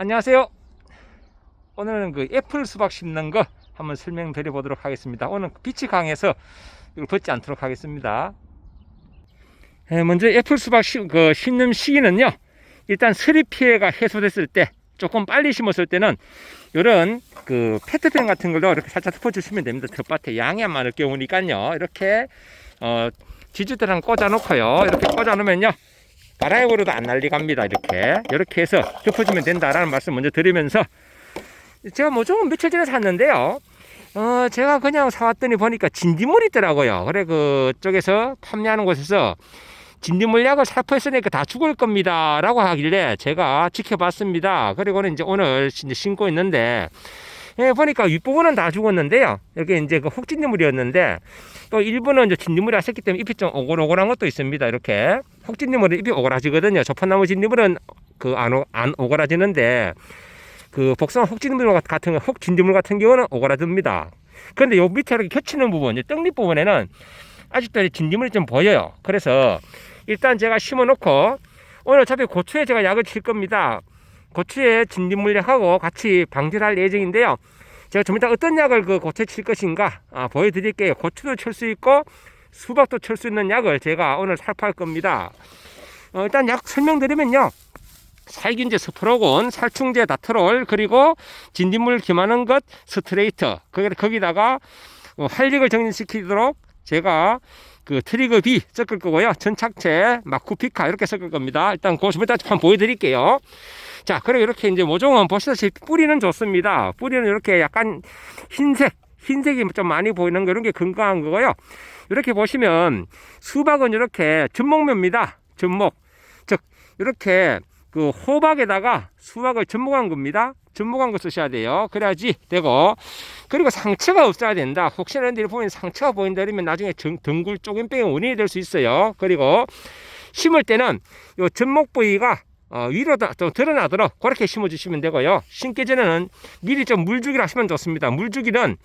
안녕하세요. 오늘은 그 애플 수박 심는 거 한번 설명드려 보도록 하겠습니다. 오늘 빛이 강해서 이걸 벗지 않도록 하겠습니다. 에, 먼저 애플 수박 시, 그 심는 시기는요. 일단 서리 피해가 해소됐을 때 조금 빨리 심었을 때는 이런 그 페트병 같은 걸로 이렇게 살짝 덮어주시면 됩니다. 텃밭에 양이 안 많을 경우니까요. 이렇게 어, 지주대랑 꽂아 놓고요. 이렇게 꽂아 놓으면요. 바람으로도 안 날리갑니다. 이렇게 이렇게 해서 덮어주면 된다라는 말씀 먼저 드리면서 제가 뭐 조금 며칠 전에 샀는데요. 어 제가 그냥 사왔더니 보니까 진딧물이 있더라고요. 그래 그쪽에서 판매하는 곳에서 진딧물 약을 살포했으니까 다 죽을 겁니다 라고 하길래 제가 지켜봤습니다. 그리고는 이제 오늘 이제 신고 있는데 예, 보니까 윗부분은 다 죽었는데요. 여기 이제 그 혹진딧물이었는데 또 일부는 이제 진딧물이 왔었기 때문에 잎이 좀 오글오글한 것도 있습니다. 이렇게 혹진딧물은 잎이 오그라지거든요. 저판나무 진딧물은 그안 안 오그라지는데 그 복숭아 혹진딧물 같은 혹 진딧물 같은 경우는 오그라듭니다. 그런데 요 밑에 이렇게 겹치는 부분, 이제 떡잎 부분에는 아직도 진딧물이 좀 보여요. 그래서 일단 제가 심어놓고 오늘 어차피 고추에 제가 약을 칠 겁니다. 고추에 진딧물약하고 같이 방지를 할 예정인데요. 제가 좀 이따 어떤 약을 그 고추에 칠 것인가 아, 보여드릴게요. 고추도 칠 수 있고 수박도 칠 수 있는 약을 제가 오늘 살포할 겁니다. 어, 일단 약 설명드리면요. 살균제 스프로곤, 살충제 다트롤, 그리고 진딧물 기만한 것 스트레이트. 거기- 거기다가 어, 활력을 정진시키도록 제가 그 트리거 B 섞을 거고요. 전착체, 마쿠피카 이렇게 섞을 겁니다. 일단 그거 좀 이따 한번 보여드릴게요. 자, 그리고 이렇게 이제 모종은 보시다시피 뿌리는 좋습니다. 뿌리는 이렇게 약간 흰색, 흰색이 좀 많이 보이는 거 이런 게 건강한 거고요. 이렇게 보시면 수박은 이렇게 접목면입니다. 접목. 즉, 이렇게 그 호박에다가 수박을 접목한 겁니다. 접목한 거 쓰셔야 돼요. 그래야지 되고. 그리고 상처가 없어야 된다. 혹시나 이런 데 보면 상처가 보인다 그러면 나중에 정- 덩굴 쪼개병의 원인이 될 수 있어요. 그리고 심을 때는 요 접목 부위가 어, 위로 다- 좀 드러나도록 그렇게 심어주시면 되고요. 심기 전에는 미리 좀 물주기를 하시면 좋습니다. 물주기는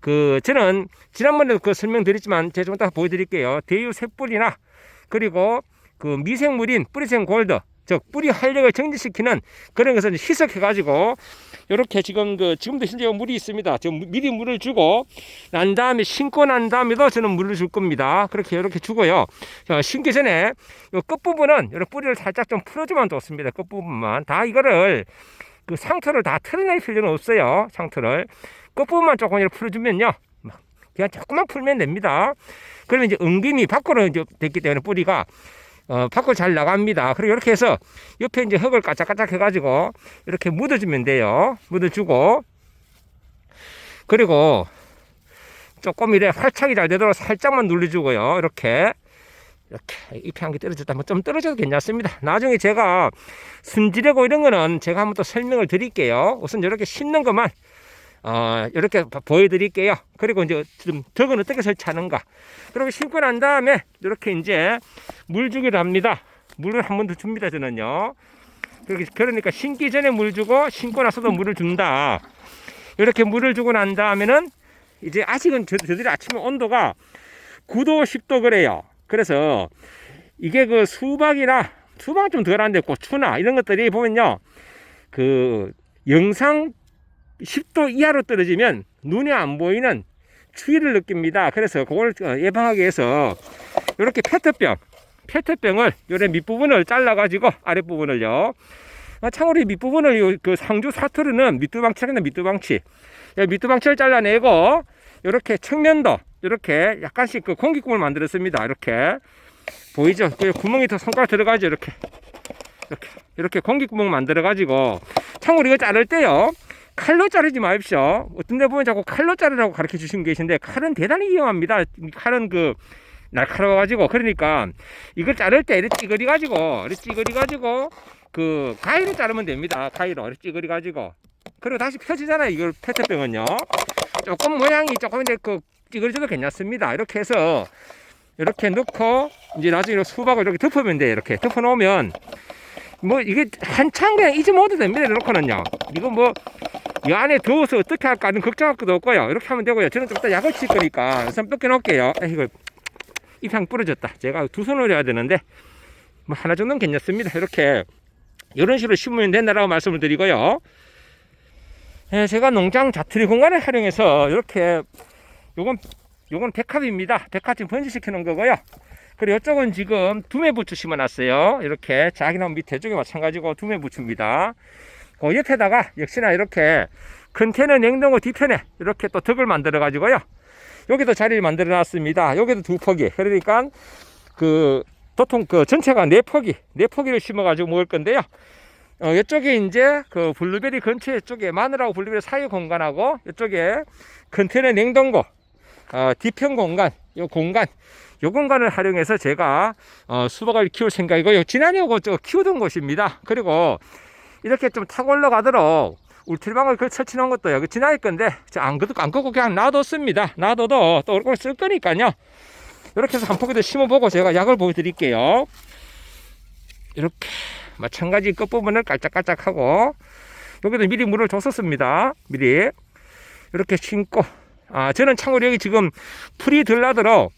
그 저는 지난번에도 그 설명드렸지만 제가 좀 이따 보여드릴게요. 대유 쇳뿌리나 그리고 그 미생물인 뿌리생 골드 즉 뿌리 활력을 정지시키는 그런 것을 이제 희석해 가지고 이렇게 지금 그 지금도 현재 물이 있습니다. 지금 미리 물을 주고 난 다음에 심고 난 다음에도 저는 물을 줄 겁니다. 그렇게 이렇게 주고요. 자, 심기 전에 이 끝 부분은 이렇게 뿌리를 살짝 좀 풀어주면 좋습니다. 끝 부분만 다 이거를 그 상토를 다 털어낼 필요는 없어요. 상토를 끝부분만 조금 이렇게 풀어주면요. 그냥 조금만 풀면 됩니다. 그러면 이제 엉김이 밖으로 이제 됐기 때문에 뿌리가 어, 밖으로 잘 나갑니다. 그리고 이렇게 해서 옆에 이제 흙을 까짝까짝 해가지고 이렇게 묻어주면 돼요. 묻어주고 그리고 조금 이래 활착이 잘 되도록 살짝만 눌러주고요. 이렇게 이렇게 잎이 한 개 떨어졌다. 뭐좀 떨어져도 괜찮습니다. 나중에 제가 순지되고 이런 거는 제가 한번 또 설명을 드릴게요. 우선 이렇게 심는 것만 어, 이렇게 봐- 보여드릴게요. 그리고 이제 좀 덕은 어떻게 설치하는가. 그리고 심고 난 다음에 이렇게 이제 물 주기를 합니다. 물을 한 번 더 줍니다. 저는요. 그러니까 심기 전에 물 주고 심고 나서도 물을 준다. 이렇게 물을 주고 난 다음에는 이제 아직은 저, 저들이 아침에 온도가 9도, 10도 그래요. 그래서 이게 그 수박이나 수박은 좀 덜한데 고추나 이런 것들이 보면요. 그 영상 10도 이하로 떨어지면 눈에 안 보이는 추위를 느낍니다. 그래서 그걸 어, 예방하기 위해서 이렇게 페트병, 페트병을 요래 밑부분을 잘라가지고 아랫부분을요. 아, 참고로 이 밑부분을 요- 그 상주 사투리는 밑두방치라는 밑두방치. 이 밑두방치를 잘라내고 이렇게 측면도 이렇게 약간씩 그 공기구멍을 만들었습니다. 이렇게 보이죠? 그 구멍이 더 손가락 들어가죠. 이렇게 이렇게 이렇게 공기구멍 만들어 가지고 이거 자를 때요. 칼로 자르지 마십시오. 어떤 데 보면 자꾸 칼로 자르라고 가르쳐 주신 계신데 칼은 대단히 위험합니다. 이 칼은 그 날카로워 가지고 그러니까 이걸 자를 때 이렇게 찌그리 가지고 이렇게 찌그리 가지고 그 가위로 자르면 됩니다. 가위로 이렇게 찌그리 가지고 그리고 다시 펴지잖아요. 이걸 페트병은요. 조금 모양이 조금 이제 그 찌그러져도 괜찮습니다. 이렇게 해서 이렇게 넣고 이제 나중에 수박을 이렇게 덮으면 돼요. 이렇게 덮어 놓으면 뭐 이게 한참 그냥 잊어먹어도 됩니다. 이렇게는요. 이거 뭐 이 안에 더워서 어떻게 할까 하는 걱정할 것도 없고요. 이렇게 하면 되고요. 저는 좀 이따 약을 칠 거니까 우선 뺏겨 놓을게요. 아, 이거 입향 부러졌다. 제가 두 손으로 해야 되는데 뭐 하나 정도는 괜찮습니다. 이렇게 이런 식으로 심으면 된다라고 말씀을 드리고요. 예, 제가 농장 자투리 공간을 활용해서 이렇게 요건 요건 백합입니다. 백합 지금 번지시켜 놓은 거고요. 그리고 이쪽은 지금 두매부추 심어놨어요. 이렇게 자기나무 밑에 쪽에 마찬가지고 두매부추입니다. 그 옆에다가 역시나 이렇게 컨테이너 냉동고 뒤편에 이렇게 또 덕을 만들어 가지고요. 여기도 자리를 만들어 놨습니다. 여기도 두 포기. 그러니까 그 보통 그 전체가 네 포기, 네 포기를 심어 가지고 먹을 건데요. 어, 이쪽에 이제 그 블루베리 근처에 쪽에 마늘하고 블루베리 사이 공간하고 이쪽에 컨테이너 냉동고 어, 뒤편 공간, 요 공간, 요 공간을 활용해서 제가 어, 수박을 키울 생각이고요. 지난해 요거 저 키우던 곳입니다. 그리고 이렇게 좀 타고 올라가도록 울트리방을 그 설치 놓은 것도 여기 지나갈 건데 저안 끄고 안 끄고 그냥 놔뒀습니다. 놔둬도 또 얼굴 쓸 거니까요. 이렇게 해서 한 포기 더 심어보고 제가 약을 보여드릴게요. 이렇게 마찬가지 끝부분을 깔짝깔짝하고 여기도 미리 물을 줬었습니다. 미리 이렇게 심고 아 저는 참고로 여기 지금 풀이 들나도록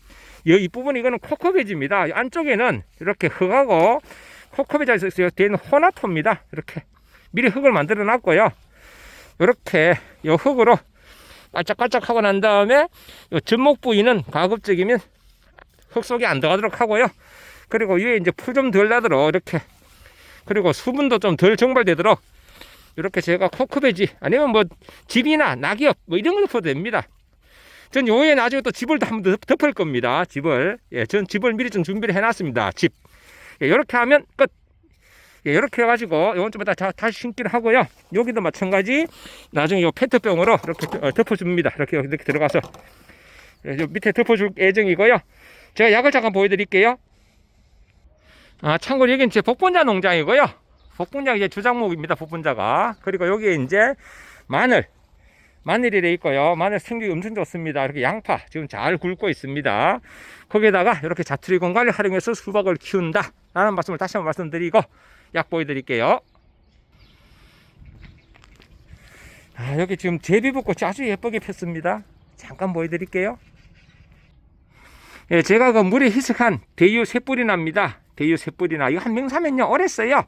이 부분 이거는 코코베지입니다. 안쪽에는 이렇게 흙하고 코코베지에서 된 호나토입니다. 이렇게 미리 흙을 만들어 놨고요. 이렇게 이 흙으로 깔짝깔짝 하고 난 다음에 이 접목 부위는 가급적이면 흙 속에 안 들어가도록 하고요. 그리고 위에 이제 풀 좀 덜 나도록 이렇게 그리고 수분도 좀 덜 증발되도록 이렇게 제가 코크베지 아니면 뭐 집이나 낙엽 뭐 이런 걸 덮어도 됩니다. 전 요에 나중에 또 집을 또 한번 더 덮을 겁니다. 집을 예, 전 집을 미리 좀 준비를 해놨습니다. 집 예, 이렇게 하면 끝. 예, 이렇게 해가지고 이건 좀 이따 다- 다시 심기를 하고요. 여기도 마찬가지 나중에 요 페트병으로 이렇게 어, 덮어줍니다. 이렇게 이렇게 들어가서 예, 요 밑에 덮어줄 예정이고요. 제가 약을 잠깐 보여드릴게요. 아, 참고로 여기는 제 복분자 농장이고요. 복분자 이제 주작목입니다. 복분자가 그리고 여기에 이제 마늘 마늘이 돼 있고요. 마늘 생육이 엄청 좋습니다. 이렇게 양파 지금 잘 굵고 있습니다. 거기에다가 이렇게 자투리 공간을 활용해서 수박을 키운다. 라는 말씀을 다시 한번 말씀드리고 약 보여드릴게요. 아, 여기 지금 제비벚꽃이 아주 예쁘게 폈습니다. 잠깐 보여드릴게요. 예, 제가 그 물에 희석한 대유 새뿌리 납니다. 대유 새뿌리나 이거 한 명사면요 오래 써요.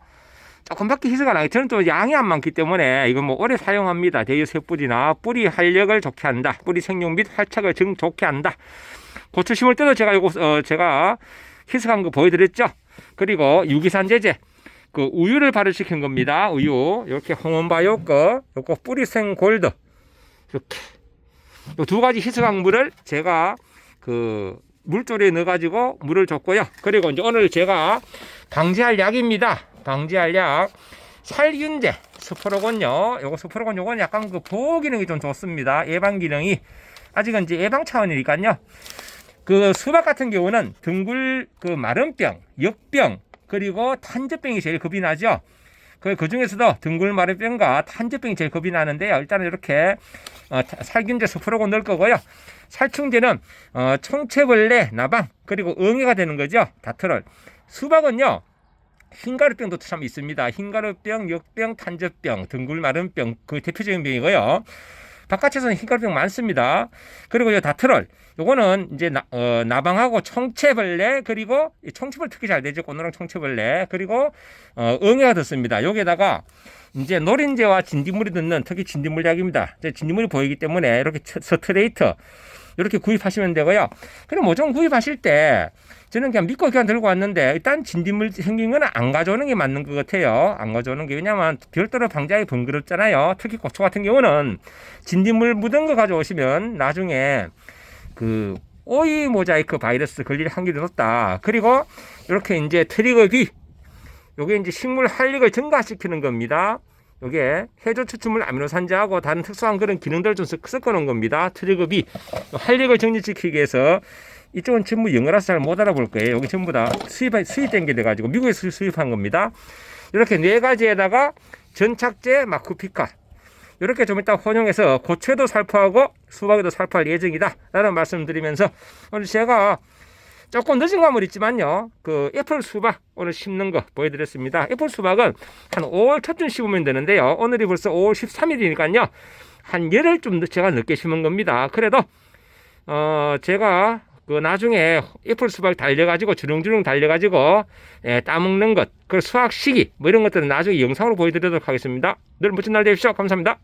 조금밖에 희석 안 하고 저는 또 양이 안 많기 때문에 이건 뭐 오래 사용합니다. 대유 새뿌리나 뿌리 활력을 좋게 한다. 뿌리 생육 및 활착을 증 좋게 한다. 고추 심을 때도 제가 요거 어, 제가 희석한 거 보여드렸죠. 그리고 유기산 제제 그 우유를 발효시킨 겁니다. 우유 이렇게 홍원바이오 거 요거 뿌리생 골드 이렇게 요 두 가지 희석한 물을 제가 그 물조리에 넣어가지고 물을 줬고요. 그리고 이제 오늘 제가 방지할 약입니다. 방지할 약 살균제 스프로건요. 요거 스프로건 요건 약간 그 보호 기능이 좀 좋습니다. 예방 기능이 아직은 이제 예방 차원이니까요. 그 수박 같은 경우는 등굴 그 마른병, 역병 그리고 탄저병이 제일 겁이 나죠. 그, 그 중에서도 등굴 마른병과 탄저병이 제일 겁이 나는데요. 일단은 이렇게 어, 타- 살균제 스프로건 넣을 거고요. 살충제는 어, 총체벌레, 나방 그리고 응애가 되는 거죠. 다트럴. 수박은요. 흰가루병도 참 있습니다. 흰가루병, 역병, 탄저병, 등굴 마른병 그 대표적인 병이고요. 바깥에서는 흰가루병 많습니다. 그리고 이 다트럴 요거는 이제 나, 어, 나방하고 총체벌레 그리고 이 총체벌 특히 잘 되죠. 꽃노랑 총체벌레 그리고 어, 응애가 듣습니다. 여기에다가 이제 노린재와 진딧물이 듣는 특히 진딧물 약입니다. 진딧물이 보이기 때문에 이렇게 처- 스트레이트 이렇게 구입하시면 되고요. 그럼 뭐좀 구입하실 때 저는 그냥 믿고 그냥 들고 왔는데 일단 진딧물 생긴 거는 안 가져오는 게 맞는 것 같아요. 안 가져오는 게 왜냐면 별도로 방지하기 번거롭잖아요. 특히 고추 같은 경우는 진딧물 묻은 거 가져오시면 나중에 그 오이 모자이크 바이러스 걸릴 확률이 높다. 그리고 이렇게 이제 트리거비 요게 이제 식물 활력을 증가시키는 겁니다. 요게 해조 추출물 아미노산자하고 다른 특수한 그런 기능들을 좀 섞- 섞어놓은 겁니다. 트리거비 활력을 정지시키기 위해서 이쪽은 전부 영어라서 잘 못 알아볼 거예요. 여기 전부 다 수입 수입된 게 돼가지고 미국에서 수입한 겁니다. 이렇게 네 가지에다가 전착제 마쿠피카 이렇게 좀 이따 혼용해서 고체도 살포하고 수박에도 살포할 예정이다 라는 말씀 드리면서 오늘 제가 조금 늦은 감은 있지만요 그 애플 수박 오늘 심는 거 보여드렸습니다 애플 수박은 한 5월 초쯤 심으면 되는데요 오늘이 벌써 5월 13일이니까요 한 열흘 좀 늦- 제가 늦게 심은 겁니다 그래도 어 제가 그 나중에 애플 수박 달려가지고 주렁주렁 달려가지고 예, 따먹는 것, 그 수확 시기 뭐 이런 것들은 나중에 영상으로 보여드리도록 하겠습니다. 늘 멋진 날 되십시오. 감사합니다.